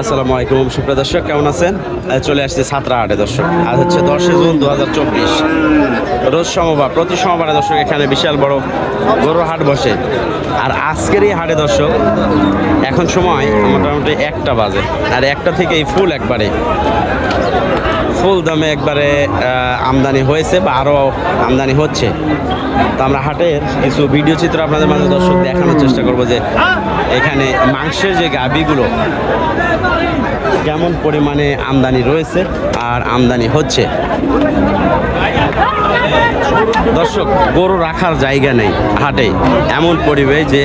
আসসালামু আলাইকুম, সুপ্রিয় দর্শক, কেমন আছেন? চলে আসছে সাতরা আটে, দর্শক। আজ হচ্ছে দশই জুন দু হাজার চব্বিশ। রোজ সমবার প্রতি সমবারে দর্শক এখানে বিশাল বড় গরুর হাট বসে। আর আজকের এই হাটে দর্শক, এখন সময় মোটামুটি একটা বাজে। আর একটা থেকেই ফুল একবারে। ফুল দামে একবারে আমদানি হয়েছে বা আরও আমদানি হচ্ছে। তো আমরা হাটের কিছু ভিডিও চিত্র আপনাদের মাঝে দর্শক দেখানোর চেষ্টা করব যে এখানে মাংসের যে গাবিগুলো কেমন পরিমাণে আমদানি রয়েছে আর আমদানি হচ্ছে। দর্শক, গরু রাখার জায়গা নেই হাটে। এমন পরিবেশ যে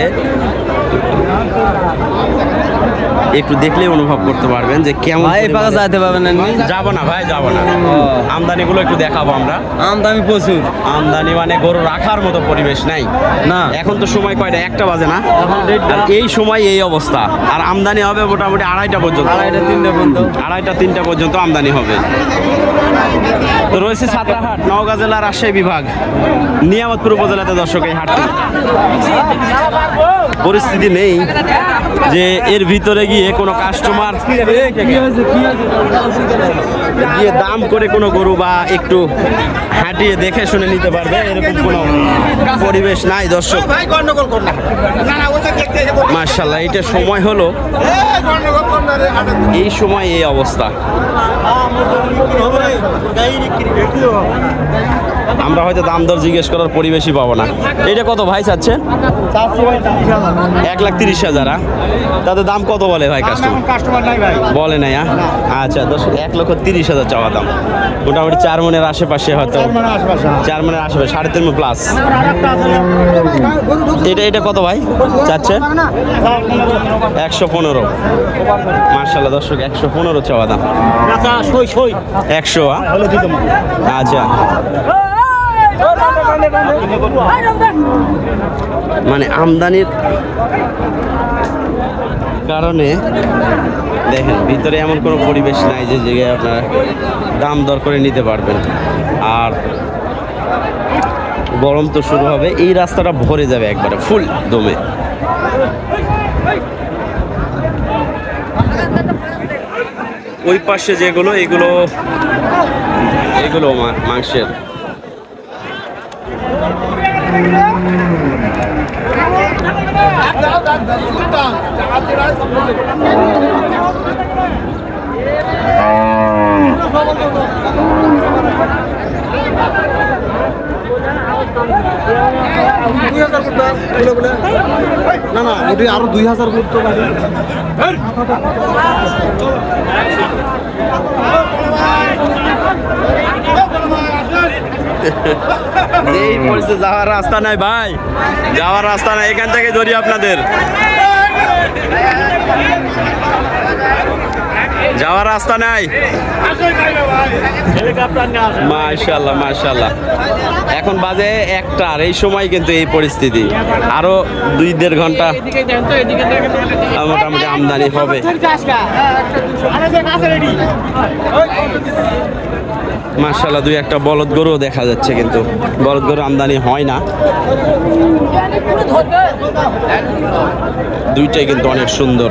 একটু দেখলেই অনুভব করতে পারবেন যে কেমন ভাই পাকা যাইতে পারবেন না? যাব না ভাই যাব না। আমদানিগুলো একটু দেখাবো আমরা। আমদামি প্রচুর। আমদানি মানে গরু রাখার মতো পরিবেশ নাই। না। এখন তো সময় কয়টা? একটা বাজে না? আর এই সময় এই অবস্থা। আর আমদানি হবে মোটামুটি আড়াইটা পর্যন্ত। আড়াইটা তিনটে পর্যন্ত। আড়াইটা তিনটা পর্যন্ত আমদানি হবে। তো রয়েছে সাতরাহাট নওগাঁ জেলার রাজশাহী বিভাগ। নিয়ামতপুর উপজেলাতে দর্শক এই হাটটি। পরিস্থিতি নেই যে এর ভিতরে গিয়ে কোনো কাস্টমার গিয়ে দাম করে কোনো গরু বা একটু হাঁটিয়ে দেখে শুনে নিতে পারবে, এরকম কোনো পরিবেশ নাই দর্শক। মার্শাল্লাহ এটা সময় হলো। এই সময় এই অবস্থা। আমরা হয়তো দাম দর জিজ্ঞেস করার পরিবেশই পাবো না। এটা কত ভাই চাচ্ছেন? এক লাখ তিরিশ হাজার? তাদের দাম কত বলে ভাই কাস্টমার বলে নাই আচ্ছা দশ এক লক্ষ তিরিশ হাজার চাওয়া দাম। মোটামুটি চার মনের আশেপাশে হয়তো আশেপাশে চার মনের আশেপাশে সাড়ে তিন প্লাস এটা এটা কত ভাই চাচ্ছেন? একশো পনেরো। মার্শাল্লাহ দর্শক একশো পনেরো চাওয়া দাম। সই সই। একশো আচ্ছা। মানে আমদানির কারণে দেখেন, ভিতরে এমন কোনো পরিবেশ নাই যে জায়গায় আপনারা দাম দর করে নিতে পারবেন। আর গরম তো শুরু হবে, এই রাস্তাটা ভরে যাবে একবারে, ফুল দমে। ওই পাশে যেগুলো, এগুলো এগুলো মাংসের দুই হাজার করতে বলে বলে না না ওটি আরও দুই হাজার করতে পারি যাওয়ার রাস্তা নাই ভাই। যাওয়ার রাস্তা নাই, এখান থেকে ধরি আপনাদের। যাওয়ার রাস্তা নাই। মাশাল্লাহ মাশাল্লাহ এখন বাজে একটা আর এই সময় কিন্তু এই পরিস্থিতি। আরও দুই দেড় ঘণ্টা মোটামুটি আমদানি হবে। মার্শাল্লাহ দুই একটা বলদ গরুও দেখা যাচ্ছে কিন্তু। বলদ গরু আমদানি হয় না। দুইটাই কিন্তু অনেক সুন্দর।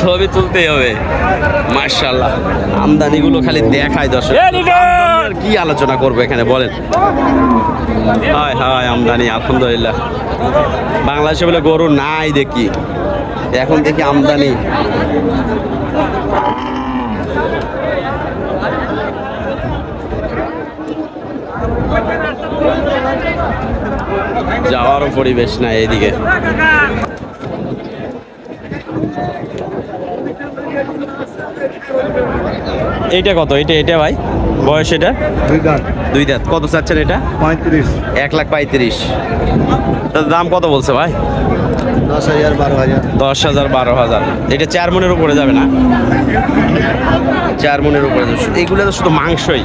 ছবি তুলতেই হবে। মার্শাল্লাহ আমদানিগুলো খালি দেখায় দর্শক। কি আলোচনা করব এখানে বলেন। হায় হায় আমদানি আলহামদুলিল্লাহ। বাংলাদেশে বলে গরু নাই দেখি। এখন দেখি আমদানি। যাওয়ারও পরিবেশ নাই এদিকে এইটা কত? এটা এটা ভাই? বয়স এটা? দুই দাঁত। দুই দাঁত। কত চাচ্ছেন এটা? পঁয়ত্রিশ। এক লাখ পঁয়ত্রিশ। তার দাম কত বলছে ভাই? দশ হাজার, বারো হাজার। এটা চার মনের উপরে যাবে না? চার মনের উপরে যাবে। এইগুলো তো শুধু মাংসই।